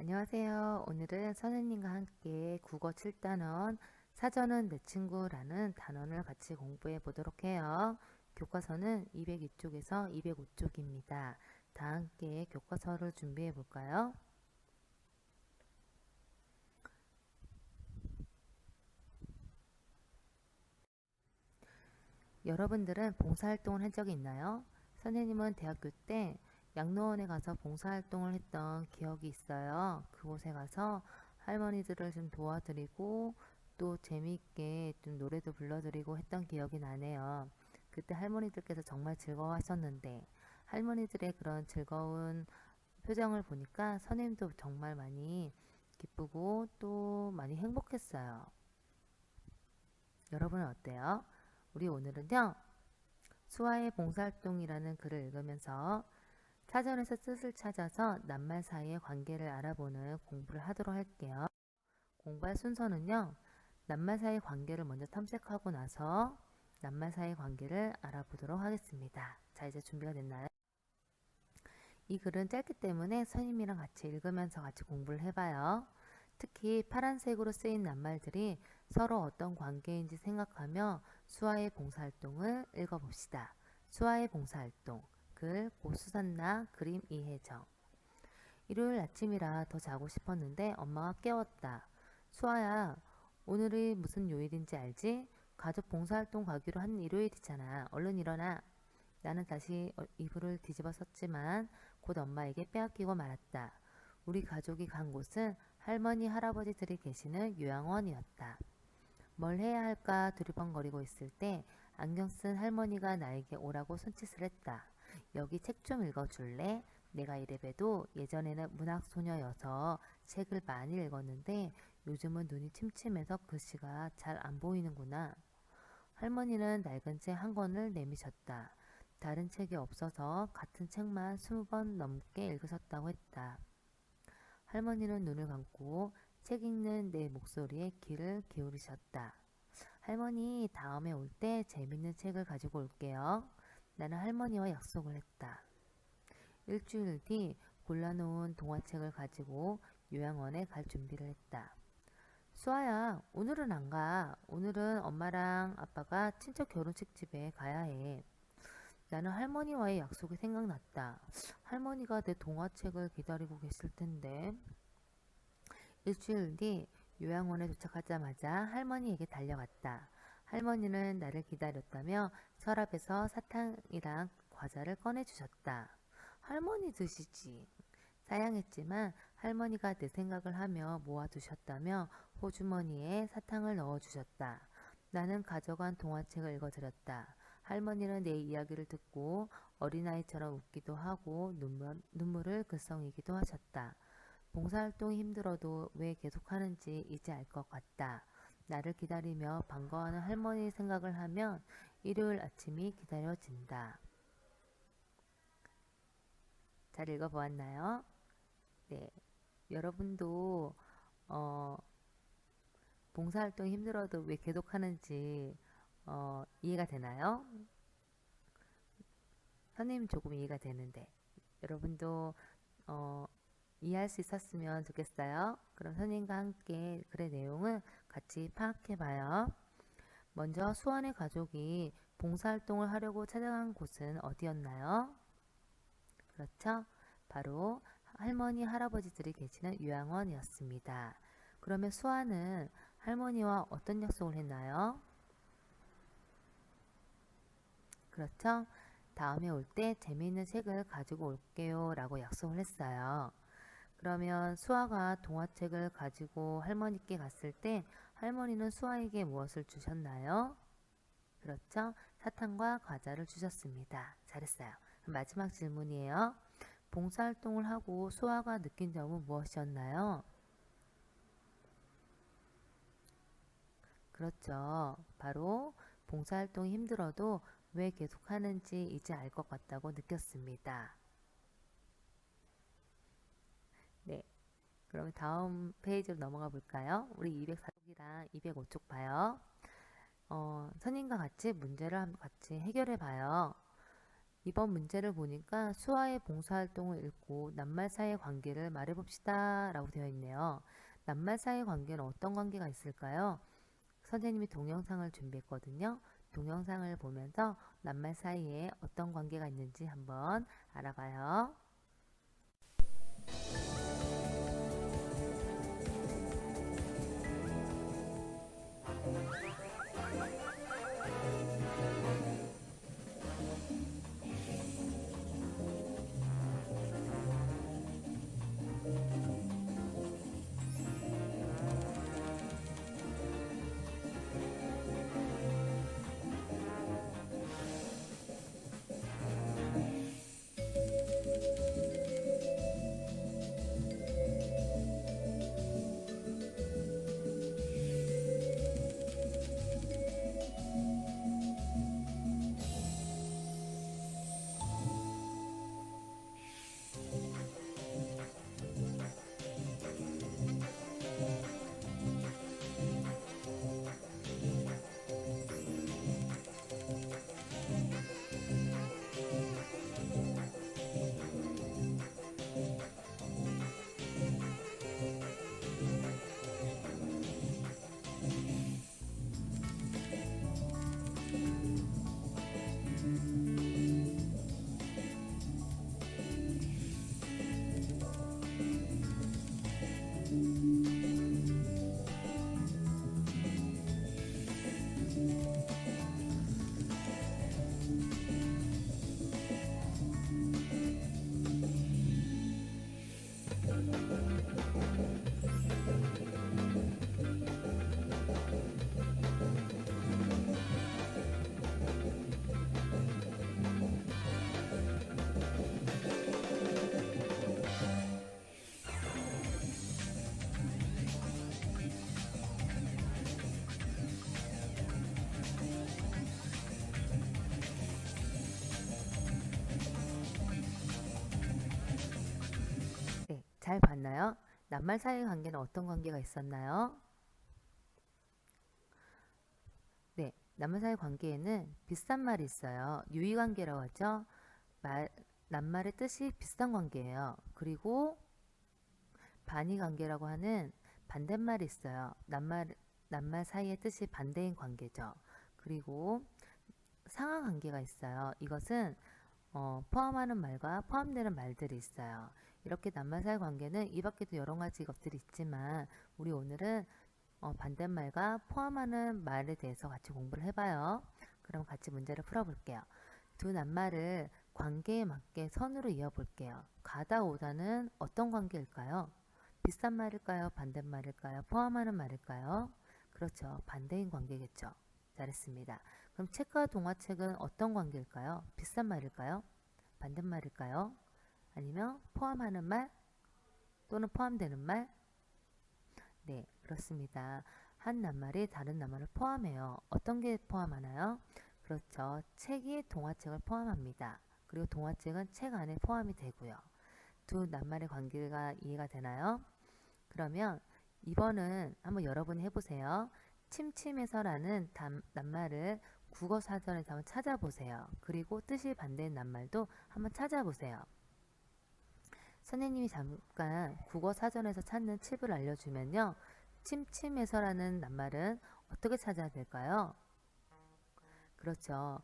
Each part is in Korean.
안녕하세요. 오늘은 선생님과 함께 국어 7단원 사전은 내 친구라는 단원을 같이 공부해 보도록 해요. 교과서는 202쪽에서 205쪽입니다. 다 함께 교과서를 준비해 볼까요? 여러분들은 봉사활동을 한 적이 있나요? 선생님은 대학교 때 양로원에 가서 봉사활동을 했던 기억이 있어요. 그곳에 가서 할머니들을 좀 도와드리고 또 재미있게 좀 노래도 불러드리고 했던 기억이 나네요. 그때 할머니들께서 정말 즐거워하셨는데 할머니들의 그런 즐거운 표정을 보니까 선생님도 정말 많이 기쁘고 또 많이 행복했어요. 여러분은 어때요? 우리 오늘은요, 수아의 봉사활동이라는 글을 읽으면서 사전에서 뜻을 찾아서 낱말 사이의 관계를 알아보는 공부를 하도록 할게요. 공부할 순서는요, 낱말 사이의 관계를 먼저 탐색하고 나서 낱말 사이의 관계를 알아보도록 하겠습니다. 자, 이제 준비가 됐나요? 이 글은 짧기 때문에 선생님이랑 같이 읽으면서 같이 공부를 해봐요. 특히 파란색으로 쓰인 낱말들이 서로 어떤 관계인지 생각하며 수아의 봉사활동을 읽어봅시다. 수아의 봉사활동. 글 고수산나 그림 이혜정 일요일 아침이라 더 자고 싶었는데 엄마가 깨웠다. 수아야, 오늘이 무슨 요일인지 알지? 가족 봉사활동 가기로 한 일요일이잖아. 얼른 일어나. 나는 다시 어, 이불을 뒤집어 썼지만 곧 엄마에게 빼앗기고 말았다. 우리 가족이 간 곳은 할머니, 할아버지들이 계시는 요양원이었다. 뭘 해야 할까 두리번거리고 있을 때 안경 쓴 할머니가 나에게 오라고 손짓을 했다. 여기 책 좀 읽어줄래? 내가 이래봬도 예전에는 문학 소녀여서 책을 많이 읽었는데 요즘은 눈이 침침해서 글씨가 잘 안 보이는구나. 할머니는 낡은 책 한 권을 내미셨다. 다른 책이 없어서 같은 책만 스무 번 넘게 읽으셨다고 했다. 할머니는 눈을 감고 책 읽는 내 목소리에 귀를 기울이셨다. 할머니, 다음에 올 때 재밌는 책을 가지고 올게요. 나는 할머니와 약속을 했다. 일주일 뒤 골라놓은 동화책을 가지고 요양원에 갈 준비를 했다. 수아야, 오늘은 안 가. 오늘은 엄마랑 아빠가 친척 결혼식 집에 가야 해. 나는 할머니와의 약속이 생각났다. 할머니가 내 동화책을 기다리고 계실 텐데. 일주일 뒤 요양원에 도착하자마자 할머니에게 달려갔다. 할머니는 나를 기다렸다며 서랍에서 사탕이랑 과자를 꺼내주셨다. 할머니 드시지. 사양했지만 할머니가 내 생각을 하며 모아두셨다며 호주머니에 사탕을 넣어주셨다. 나는 가져간 동화책을 읽어드렸다. 할머니는 내 이야기를 듣고 어린아이처럼 웃기도 하고 눈물, 눈물을 글썽이기도 하셨다. 봉사활동이 힘들어도 왜 계속하는지 이제 알 것 같다. 나를 기다리며 반가워하는 할머니 생각을 하면 일요일 아침이 기다려진다. 잘 읽어보았나요? 네. 여러분도, 어, 봉사활동이 힘들어도 왜 계속하는지, 어, 이해가 되나요? 선생님 조금 이해가 되는데, 여러분도, 어, 이해할 수 있었으면 좋겠어요. 그럼 선생님과 함께 글의 내용을 같이 파악해 봐요. 먼저 수원의 가족이 봉사활동을 하려고 찾아간 곳은 어디였나요? 그렇죠? 바로 할머니, 할아버지들이 계시는 요양원이었습니다. 그러면 수아는 할머니와 어떤 약속을 했나요? 그렇죠? 다음에 올 때 재미있는 책을 가지고 올게요 라고 약속을 했어요. 그러면 수아가 동화책을 가지고 할머니께 갔을 때 할머니는 수아에게 무엇을 주셨나요? 그렇죠? 사탕과 과자를 주셨습니다. 잘했어요. 마지막 질문이에요. 봉사활동을 하고 수아가 느낀 점은 무엇이었나요? 그렇죠. 바로 봉사활동이 힘들어도 왜 계속하는지 이제 알 것 같다고 느꼈습니다. 네. 그럼 다음 페이지로 넘어가 볼까요? 우리 204쪽이랑 205쪽 봐요. 어, 선생님과 같이 문제를 같이 해결해 봐요. 이번 문제를 보니까 수와의 봉사활동을 읽고 낱말 사이의 관계를 말해봅시다 라고 되어 있네요. 낱말 사이의 관계는 어떤 관계가 있을까요? 선생님이 동영상을 준비했거든요. 동영상을 보면서 낱말 사이에 어떤 관계가 있는지 한번 알아봐요. 잘 봤나요? 낱말 사이의 관계는 어떤 관계가 있었나요? 네, 낱말 사이의 관계에는 비슷한 말이 있어요. 유의관계라고 하죠. 말, 낱말의 뜻이 비슷한 관계예요. 그리고 반의 관계라고 하는 반대말이 있어요. 낱말, 낱말 사이의 뜻이 반대인 관계죠. 그리고 상하 관계가 있어요. 이것은 어, 포함하는 말과 포함되는 말들이 있어요. 이렇게 사이 관계는 이 밖에도 여러 가지 것들이 있지만 우리 오늘은 어, 반대말과 포함하는 말에 대해서 같이 공부를 해봐요. 그럼 같이 문제를 풀어볼게요. 두 낱말을 관계에 맞게 선으로 이어볼게요. 가다 오다는 어떤 관계일까요? 비슷한 말일까요? 반대말일까요? 포함하는 말일까요? 그렇죠. 반대인 관계겠죠. 잘했습니다. 그럼 책과 동화책은 어떤 관계일까요? 비슷한 말일까요? 반대말일까요? 아니면 포함하는 말 또는 포함되는 말? 네, 그렇습니다. 한 낱말이 다른 낱말을 포함해요. 어떤 게 포함하나요? 그렇죠. 책이 동화책을 포함합니다. 그리고 동화책은 책 안에 포함이 되고요. 두 낱말의 관계가 이해가 되나요? 그러면 이번은 한번 여러분이 해보세요. 침침해서라는 단- 낱말을 국어 사전에서 한번 찾아보세요. 그리고 뜻이 반대인 낱말도 한번 찾아보세요. 선생님이 잠깐 국어 사전에서 찾는 칩을 알려주면요. 침침해서라는 낱말은 어떻게 찾아야 될까요? 그렇죠.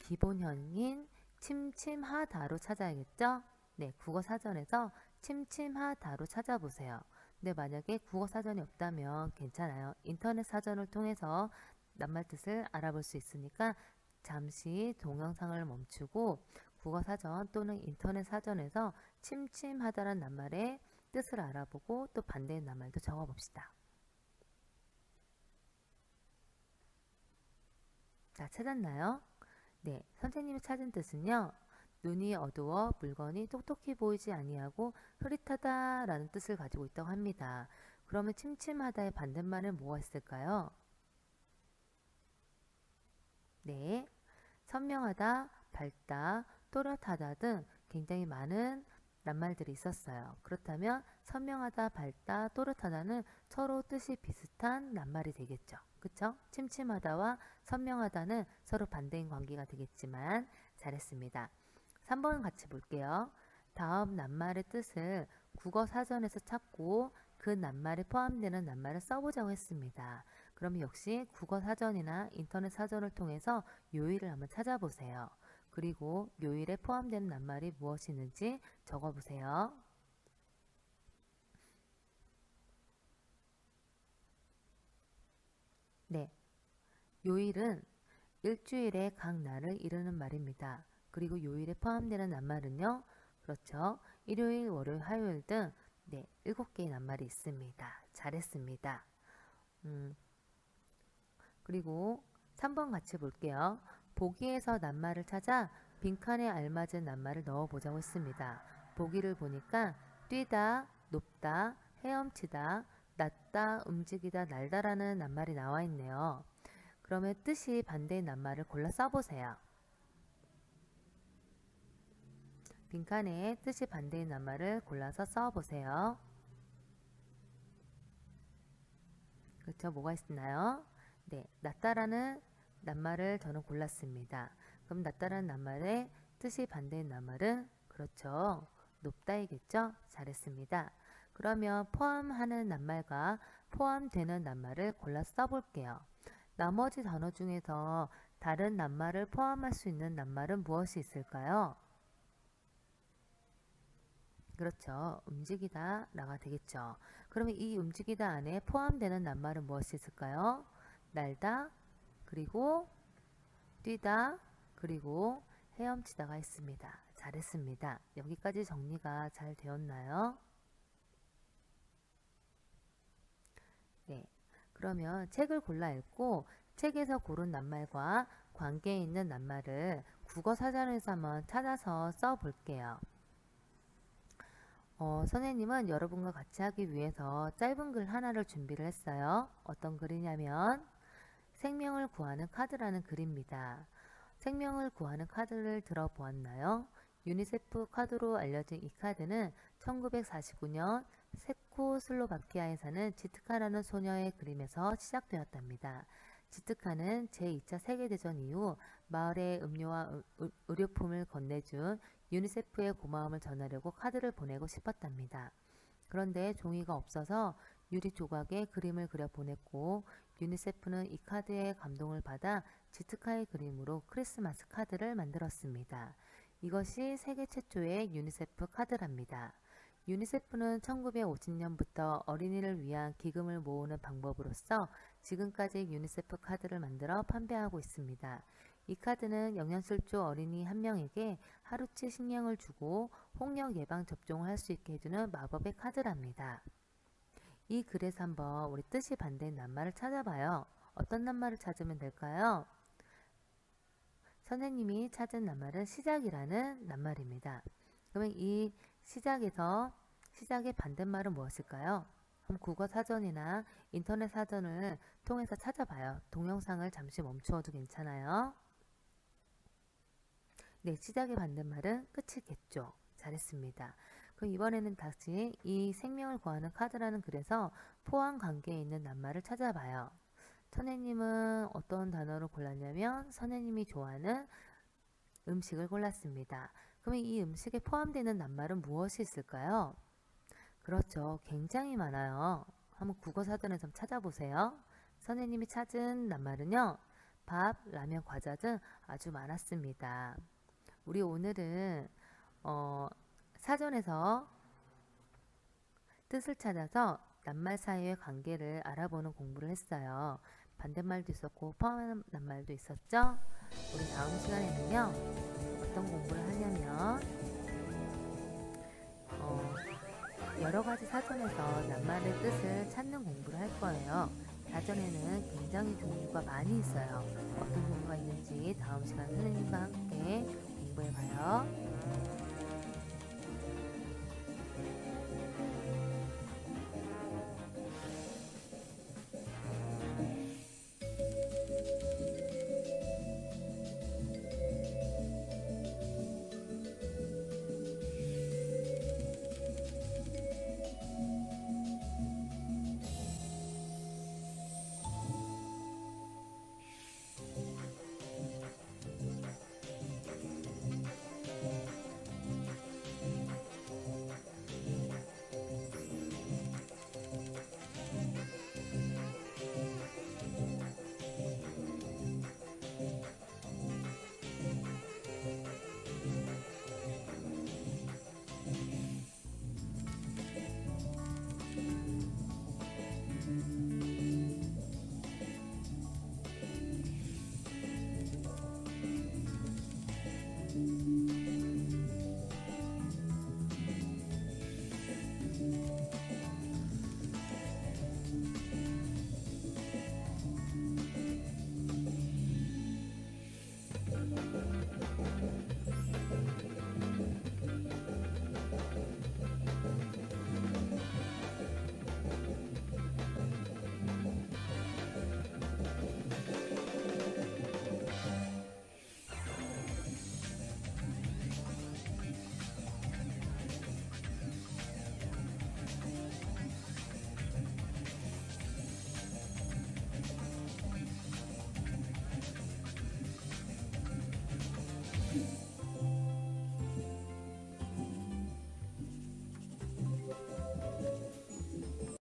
기본형인 침침하다로 찾아야겠죠? 네, 국어 사전에서 침침하다로 찾아보세요. 근데 만약에 국어 사전이 없다면 괜찮아요. 인터넷 사전을 통해서 낱말 뜻을 알아볼 수 있으니까 잠시 동영상을 멈추고 국어 사전 또는 인터넷 사전에서 침침하다란 낱말의 뜻을 알아보고 또 반대의 낱말도 적어봅시다. 자, 찾았나요? 네, 선생님이 찾은 뜻은요. 눈이 어두워 물건이 똑똑히 보이지 아니하고 흐릿하다라는 뜻을 가지고 있다고 합니다. 그러면 침침하다의 반대말은 뭐가 있을까요? 네, 선명하다, 밝다, 또렷하다 등 굉장히 많은 낱말들이 있었어요. 그렇다면 선명하다, 밝다, 또렷하다는 서로 뜻이 비슷한 낱말이 되겠죠. 그쵸? 침침하다와 선명하다는 서로 반대인 관계가 되겠지만 잘했습니다. 3번 같이 볼게요. 다음 낱말의 뜻을 국어 사전에서 찾고 그 낱말에 포함되는 낱말을 써보자고 했습니다. 그럼 역시 국어 사전이나 인터넷 사전을 통해서 요일을 한번 찾아보세요. 그리고 요일에 포함되는 낱말이 무엇이 있는지 적어보세요. 네. 요일은 일주일의 각 날을 이르는 말입니다. 그리고 요일에 포함되는 낱말은요. 그렇죠. 일요일, 월요일, 화요일 등 네, 일곱 개의 낱말이 있습니다. 잘했습니다. 음, 그리고 3번 같이 볼게요. 보기에서 낱말을 찾아 빈칸에 알맞은 낱말을 넣어보자고 했습니다. 보기를 보니까 뛰다, 높다, 헤엄치다, 낮다, 움직이다, 날다라는 낱말이 나와 있네요. 그러면 뜻이 반대인 낱말을 골라 써보세요. 빈칸에 뜻이 반대인 낱말을 골라서 써보세요. 그렇죠? 뭐가 있나요? 네, 낮다라는 낱말을 저는 골랐습니다. 그럼 낮다라는 낱말의 뜻이 반대인 낱말은 그렇죠. 높다이겠죠? 잘했습니다. 그러면 포함하는 낱말과 포함되는 낱말을 골라 써볼게요. 나머지 단어 중에서 다른 낱말을 포함할 수 있는 낱말은 무엇이 있을까요? 그렇죠. 움직이다 라가 되겠죠. 그러면 이 움직이다 안에 포함되는 낱말은 무엇이 있을까요? 날다, 그리고 뛰다, 그리고 헤엄치다가 있습니다. 잘했습니다. 여기까지 정리가 잘 되었나요? 네. 그러면 책을 골라 읽고 책에서 고른 낱말과 관계 있는 낱말을 국어 사전에서 한번 찾아서 써 볼게요. 어, 선생님은 여러분과 같이 하기 위해서 짧은 글 하나를 준비를 했어요. 어떤 글이냐면 생명을 구하는 카드라는 글입니다. 생명을 구하는 카드를 들어보았나요? 유니세프 카드로 알려진 이 카드는 1949년 세코슬로바키아에 사는 지트카라는 소녀의 그림에서 시작되었답니다. 지트카는 제2차 세계대전 이후 마을에 음료와 의료품을 건네준 유니세프의 고마움을 전하려고 카드를 보내고 싶었답니다. 그런데 종이가 없어서 유리 조각에 그림을 그려 보냈고 유니세프는 이 카드에 감동을 받아 지트카의 그림으로 크리스마스 카드를 만들었습니다. 이것이 세계 최초의 유니세프 카드랍니다. 유니세프는 1950년부터 어린이를 위한 기금을 모으는 방법으로서 지금까지 유니세프 카드를 만들어 판매하고 있습니다. 이 카드는 영양실조 어린이 한 명에게 하루치 식량을 주고 홍역 예방 접종을 할 수 있게 해주는 마법의 카드랍니다. 이 글에서 한번 우리 뜻이 반대인 낱말을 찾아봐요. 어떤 낱말을 찾으면 될까요? 선생님이 찾은 낱말은 시작이라는 낱말입니다. 그러면 이 시작에서 시작의 반대말은 무엇일까요? 그럼 국어 사전이나 인터넷 사전을 통해서 찾아봐요. 동영상을 잠시 멈추어도 괜찮아요. 네, 시작의 반대말은 끝이겠죠. 잘했습니다. 그럼 이번에는 다시 이 생명을 구하는 카드라는 글에서 포함 관계에 있는 낱말을 찾아봐요. 선생님은 어떤 단어를 골랐냐면 선생님이 좋아하는 음식을 골랐습니다. 그럼 이 음식에 포함되는 낱말은 무엇이 있을까요? 그렇죠. 굉장히 많아요. 한번 국어사전에 좀 찾아보세요. 선생님이 찾은 낱말은요. 밥, 라면, 과자 등 아주 많았습니다. 우리 오늘은 어, 사전에서 뜻을 찾아서 낱말 사이의 관계를 알아보는 공부를 했어요. 반대말도 있었고 포함하는 낱말도 있었죠. 우리 다음 시간에는요. 어떤 공부를 하냐면 어, 여러 가지 사전에서 낱말의 뜻을 찾는 공부를 할 거예요. 사전에는 굉장히 종류가 많이 있어요. 어떤 종류가 있는지 다음 시간 선생님과 함께 공부해 봐요.